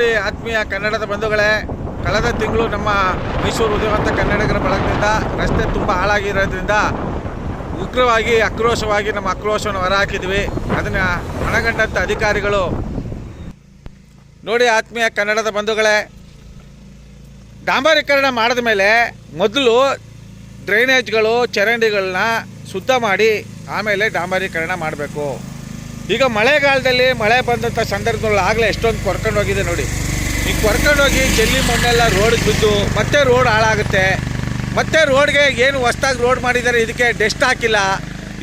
ನೋಡಿ ಆತ್ಮೀಯ ಕನ್ನಡದ ಬಂಧುಗಳೇ, ಕಳೆದ ತಿಂಗಳು ನಮ್ಮ ಮೈಸೂರು ಉದಯವಂತ ಕನ್ನಡಿಗರ ಬಳಗದಿಂದ ರಸ್ತೆ ತುಂಬ ಹಾಳಾಗಿರೋದ್ರಿಂದ ಉಗ್ರವಾಗಿ, ಆಕ್ರೋಶವಾಗಿ ನಮ್ಮ ಆಕ್ರೋಶವನ್ನು ಹೊರಹಾಕಿದ್ವಿ. ಅದನ್ನು ಮನಗಂಡಂಥ ಅಧಿಕಾರಿಗಳು ನೋಡಿ ಆತ್ಮೀಯ ಕನ್ನಡದ ಬಂಧುಗಳೇ, ಡಾಂಬರೀಕರಣ ಮಾಡಿದ ಮೇಲೆ ಮೊದಲು ಡ್ರೈನೇಜ್ಗಳು ಚರಂಡಿಗಳನ್ನ ಶುದ್ಧ ಮಾಡಿ ಆಮೇಲೆ ಡಾಂಬರೀಕರಣ ಮಾಡಬೇಕು. ಈಗ ಮಳೆಗಾಲದಲ್ಲಿ ಮಳೆ ಬಂದಂಥ ಸಂದರ್ಭದಲ್ಲಿ ಆಗಲೇ ಎಷ್ಟೊಂದು ಕೊರ್ಕೊಂಡು ಹೋಗಿದೆ ನೋಡಿ. ಈಗ ಕೊರ್ಕೊಂಡು ಹೋಗಿ ಜಲ್ಲಿ ಮಣ್ಣೆಲ್ಲ ರೋಡಿಗೆ ಬಿದ್ದು ಮತ್ತೆ ರೋಡ್ ಹಾಳಾಗುತ್ತೆ. ಮತ್ತೆ ರೋಡ್ಗೆ ಏನು ಹೊಸ್ದಾಗಿ ರೋಡ್ ಮಾಡಿದ್ದಾರೆ ಇದಕ್ಕೆ ಡೆಸ್ಟ್ ಹಾಕಿಲ್ಲ.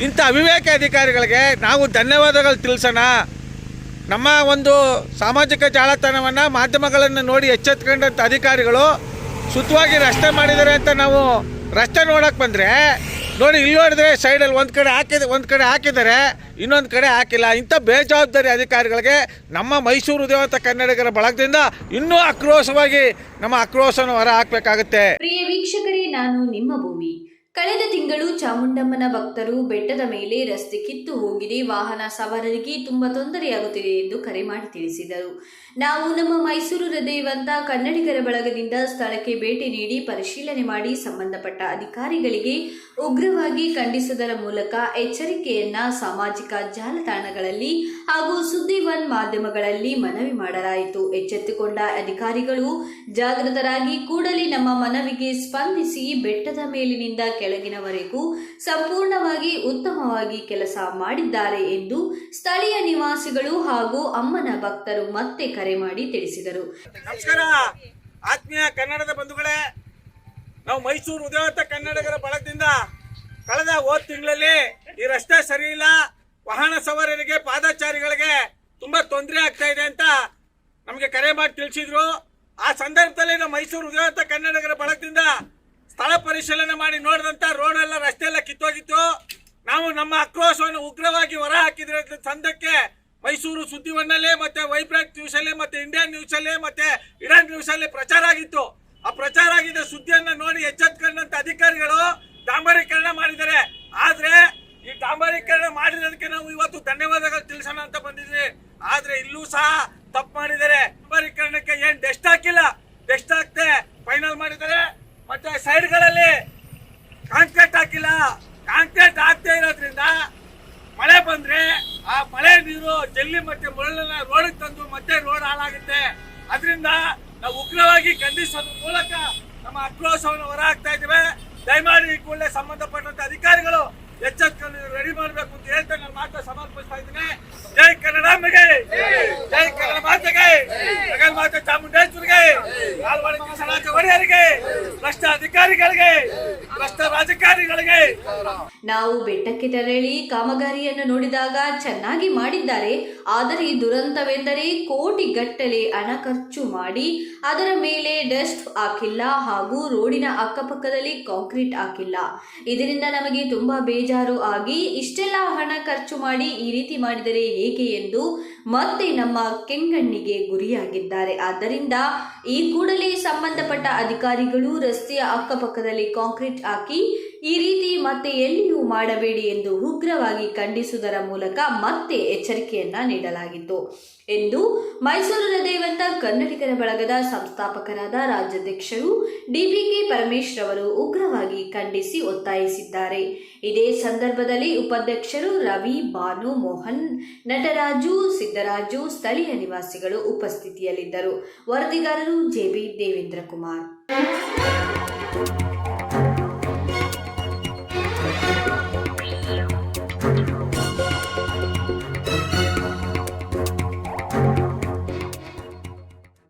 ಇಂಥ ಅವಿವೇಕ ಅಧಿಕಾರಿಗಳಿಗೆ ನಾವು ಧನ್ಯವಾದಗಳು ತಿಳಿಸೋಣ. ನಮ್ಮ ಒಂದು ಸಾಮಾಜಿಕ ಜಾಲತಾಣವನ್ನು ಮಾಧ್ಯಮಗಳನ್ನು ನೋಡಿ ಎಚ್ಚೆತ್ಕೊಂಡಂಥ ಅಧಿಕಾರಿಗಳು ಶುದ್ಧವಾಗಿ ರಸ್ತೆ ಮಾಡಿದ್ದಾರೆ ಅಂತ ನಾವು ರಸ್ತೆ ನೋಡೋಕೆ ಬಂದರೆ ನೋಡಿ, ಇಲ್ಲಿ ನೋಡಿದ್ರೆ ಸೈಡಲ್ಲಿ ಒಂದು ಕಡೆ ಹಾಕಿದ, ಒಂದು ಕಡೆ ಹಾಕಿದ್ದಾರೆ, ಇನ್ನೊಂದು ಕಡೆ ಹಾಕಿಲ್ಲ. ಇಂಥ ಬೇಜವಾಬ್ದಾರಿ ಅಧಿಕಾರಿಗಳಿಗೆ ನಮ್ಮ ಮೈಸೂರು ದೇವತ ಕನ್ನಡಿಗರ ಬಳಗದಿಂದ ಇನ್ನೂ ಆಕ್ರೋಶವಾಗಿ ನಮ್ಮ ಆಕ್ರೋಶನ ಹೊರ ಹಾಕಬೇಕಾಗುತ್ತೆ. ಪ್ರಿಯ ವೀಕ್ಷಕರೇ, ನಾನು ನಿಮ್ಮ ಭೂಮಿ. ಕಳೆದ ತಿಂಗಳು ಚಾಮುಂಡಮ್ಮನ ಭಕ್ತರು ಬೆಟ್ಟದ ಮೇಲೆ ರಸ್ತೆ ಕಿತ್ತು ಹೋಗಿದೆ. ವಾಹನ ಸವಾರರಿಗೆ ತುಂಬಾ ತೊಂದರೆಯಾಗುತ್ತಿದೆ ಎಂದು ಕರೆ ಮಾಡಿ ತಿಳಿಸಿದರು. ನಾವು ನಮ್ಮ ಮೈಸೂರು ಹೃದಯವಂತ ಕನ್ನಡಿಗರ ಬಳಗದಿಂದ ಸ್ಥಳಕ್ಕೆ ಭೇಟಿ ನೀಡಿ ಪರಿಶೀಲನೆ ಮಾಡಿ ಸಂಬಂಧಪಟ್ಟ ಅಧಿಕಾರಿಗಳಿಗೆ ಉಗ್ರವಾಗಿ ಖಂಡಿಸುವುದರ ಮೂಲಕ ಎಚ್ಚರಿಕೆಯನ್ನ ಸಾಮಾಜಿಕ ಜಾಲತಾಣಗಳಲ್ಲಿ ಹಾಗೂ ಸುದ್ದಿ ಒನ್ ಮಾಧ್ಯಮಗಳಲ್ಲಿ ಮನವಿ ಮಾಡಲಾಯಿತು. ಎಚ್ಚೆತ್ತುಕೊಂಡ ಅಧಿಕಾರಿಗಳು ಜಾಗೃತರಾಗಿ ಕೂಡಲೇ ನಮ್ಮ ಮನವಿಗೆ ಸ್ಪಂದಿಸಿ ಬೆಟ್ಟದ ಮೇಲಿನಿಂದ ಕೆಳಗಿನವರೆಗೂ ಸಂಪೂರ್ಣವಾಗಿ ಉತ್ತಮವಾಗಿ ಕೆಲಸ ಮಾಡಿದ್ದಾರೆ ಎಂದು ಸ್ಥಳೀಯ ನಿವಾಸಿಗಳು ಹಾಗೂ ಅಮ್ಮನ ಭಕ್ತರು ಮತ್ತೆ ಕರೆ ಮಾಡಿ ತಿಳಿಸಿದರು. ನಮಸ್ಕಾರ. ಆತ್ಮೀಯ ಕನ್ನಡದ ಬಂಧುಗಳೇ, ನಾವು ಮೈಸೂರು ಉದಯವಂತ ಕನ್ನಡಿಗರ ಬಳಗದಿಂದ ಕಳೆದ ಹೋದ ತಿಂಗಳಲ್ಲಿ ಈ ರಸ್ತೆ ಸರಿ ಇಲ್ಲ. ವಾಹನ ಸವಾರರಿಗೆ, ಪಾದಚಾರಿಗಳಿಗೆ ತುಂಬಾ ತೊಂದರೆ ಆಗ್ತಾ ಇದೆ ಅಂತ ನಮಗೆ ಕರೆ ಮಾಡಿ ತಿಳಿಸಿದ್ರು. ಆ ಸಂದರ್ಭದಲ್ಲಿ ನಮ್ಮ ಮೈಸೂರು ಉದಯವಂತ ಕನ್ನಡಿಗರ ಬಳಗದಿಂದ ಸ್ಥಳ ಪರಿಶೀಲನೆ ಮಾಡಿ ನೋಡಿದಂತ ರೋಡ್ ಎಲ್ಲ ರಸ್ತೆ ಎಲ್ಲ ಕಿತ್ತೋಗಿತ್ತು. ನಾವು ನಮ್ಮ ಆಕ್ರೋಶವನ್ನು ಉಗ್ರವಾಗಿ ಹೊರ ಹಾಕಿದ್ರೆ ಸಂದಕ್ಕೆ ಮೈಸೂರು ಸುದ್ದಿವನ್ನಲ್ಲಿ ಮತ್ತೆ ವೈಬ್ರೆಂಟ್ ನ್ಯೂಸ್ ಅಲ್ಲಿ ಮತ್ತೆ ಇಂಡಿಯನ್ ನ್ಯೂಸ್ ಅಲ್ಲಿ ಮತ್ತೆ ಇರಾನ್ ನ್ಯೂಸ್ ಅಲ್ಲಿ ಪ್ರಚಾರ ಆಗಿತ್ತು. ಆ ಪ್ರಚಾರ ಆಗಿದ್ದ ಸುದ್ದಿಯನ್ನ ನೋಡಿ ಎಚ್ಚೆತ್ಕೊಂಡಂತ ಅಧಿಕಾರಿಗಳು ಡಾಂಬರೀಕರಣ ಮಾಡಿದ್ದಾರೆ. ಆದ್ರೆ ಈ ಡಾಂಬರೀಕರಣ ಮಾಡಿರೋದಕ್ಕೆ ನಾವು ಇವತ್ತು ಧನ್ಯವಾದಗಳು ತಿಳಿಸೋಣ ಅಂತ ಬಂದಿದ್ವಿ. ಆದ್ರೆ ಇಲ್ಲೂ ಸಹ ತಪ್ಪು ಮಾಡಿದ್ದಾರೆ. ಡಾಂಬರೀಕರಣಕ್ಕೆ ಏನ್ ಡೆಸ್ಟ್ ಹಾಕಿಲ್ಲ. ಡೆಸ್ಟ್ ಹಾಕ್ತೆ ಫೈನಲ್ ಮಾಡಿದ್ದಾರೆ. ಮತ್ತೆ ಸೈಡ್ಗಳಲ್ಲಿ ಕಾಂಕ್ರೀಟ್ ಹಾಕಿಲ್ಲ. ಕಾಂಕ್ರೀಟ್ ಹಾಕ್ತಾ ಇರೋದ್ರಿಂದ ಮಳೆ ಬಂದ್ರೆ ಆ ಮಳೆ ನೀರು ಜಲ್ಲಿ ಮತ್ತೆ ಮರಳನ್ನ ರೋಡ್ ತಂದು ಮತ್ತೆ ರೋಡ್ ಹಾಳಾಗುತ್ತೆ. ಅದರಿಂದ ನಾವು ಉಗ್ರವಾಗಿ ಖಂಡಿಸೋದ್ರ ಮೂಲಕ ನಮ್ಮ ಆಕ್ರೋಶವನ್ನು ಹೊರ ಹಾಕ್ತಾ ಇದ್ದೇವೆ. ದಯಮಾಡಿ ಈ ಕೂಡಲೇ ಸಂಬಂಧಪಟ್ಟಂತ ಅಧಿಕಾರಿಗಳು ಎಚ್ಚೆತ್ಕೊಂಡು ರೆಡಿ ಮಾಡಬೇಕು ಅಂತ ಹೇಳ್ತಾ ನಾನು ಮಾತ್ರ ಸಮರ್ಪಿಸ್ತಾ ಇದ್ದೀನಿ. ಜೈ ಮಗೇ ಜೈ ಕನ್ನಡ ಮಾತ್ರ ಮಾತೆ ಚಾಮುಂಡೇಶ್ವರಿಗೆ ಭ್ರಷ್ಟ ಅಧಿಕಾರಿಗಳಿಗೆ ಭ್ರಷ್ಟ ರಾಜಕಾರಿಗಳಿಗೆ ನಾವು ಬೆಟ್ಟಕ್ಕೆ ತೆರಳಿ ಕಾಮಗಾರಿಯನ್ನು ನೋಡಿದಾಗ ಚೆನ್ನಾಗಿ ಮಾಡಿದ್ದಾರೆ. ಆದರೆ ಈ ದುರಂತವೆಂದರೆ ಕೋಟಿಗಟ್ಟಲೆ ಹಣ ಖರ್ಚು ಮಾಡಿ ಅದರ ಮೇಲೆ ಡಸ್ಟ್ ಹಾಕಿಲ್ಲ ಹಾಗೂ ರೋಡಿನ ಅಕ್ಕಪಕ್ಕದಲ್ಲಿ ಕಾಂಕ್ರೀಟ್ ಹಾಕಿಲ್ಲ. ಇದರಿಂದ ನಮಗೆ ತುಂಬಾ ಬೇಜಾರು ಆಗಿ ಇಷ್ಟೆಲ್ಲ ಹಣ ಖರ್ಚು ಮಾಡಿ ಈ ರೀತಿ ಮಾಡಿದರೆ ಹೇಗೆ ಎಂದು ಮತ್ತೆ ನಮ್ಮ ಕೆಂಗಣ್ಣಿಗೆ ಗುರಿಯಾಗಿದ್ದಾರೆ. ಆದ್ದರಿಂದ ಈ ಕೂಡಲೇ ಸಂಬಂಧಪಟ್ಟ ಅಧಿಕಾರಿಗಳು ರಸ್ತೆಯ ಅಕ್ಕಪಕ್ಕದಲ್ಲಿ ಕಾಂಕ್ರೀಟ್ ಹಾಕಿ ಈ ರೀತಿ ಮತ್ತೆ ಎಲ್ಲಿಯೂ ಮಾಡಬೇಡಿ ಎಂದು ಉಗ್ರವಾಗಿ ಖಂಡಿಸುವುದರ ಮೂಲಕ ಮತ್ತೆ ಎಚ್ಚರಿಕೆಯನ್ನ ನೀಡಲಾಗಿತ್ತು ಎಂದು ಮೈಸೂರು ದೇವಂತ ಕನ್ನಡಿಗರ ಬಳಗದ ಸಂಸ್ಥಾಪಕರಾದ ರಾಜ್ಯಾಧ್ಯಕ್ಷರು ಡಿಬಿಕೆ ಪರಮೇಶ್ ಅವರು ಉಗ್ರವಾಗಿ ಖಂಡಿಸಿ ಒತ್ತಾಯಿಸಿದ್ದಾರೆ. ಇದೇ ಸಂದರ್ಭದಲ್ಲಿ ಉಪಾಧ್ಯಕ್ಷರು ರವಿ, ಭಾನು, ಮೋಹನ್, ನಟರಾಜು, ಸಿದ್ದರಾಜು, ಸ್ಥಳೀಯ ನಿವಾಸಿಗಳು ಉಪಸ್ಥಿತಿಯಲ್ಲಿದ್ದರು. ವರದಿಗಾರರು ಜೆಬಿ ದೇವೇಂದ್ರ ಕುಮಾರ್.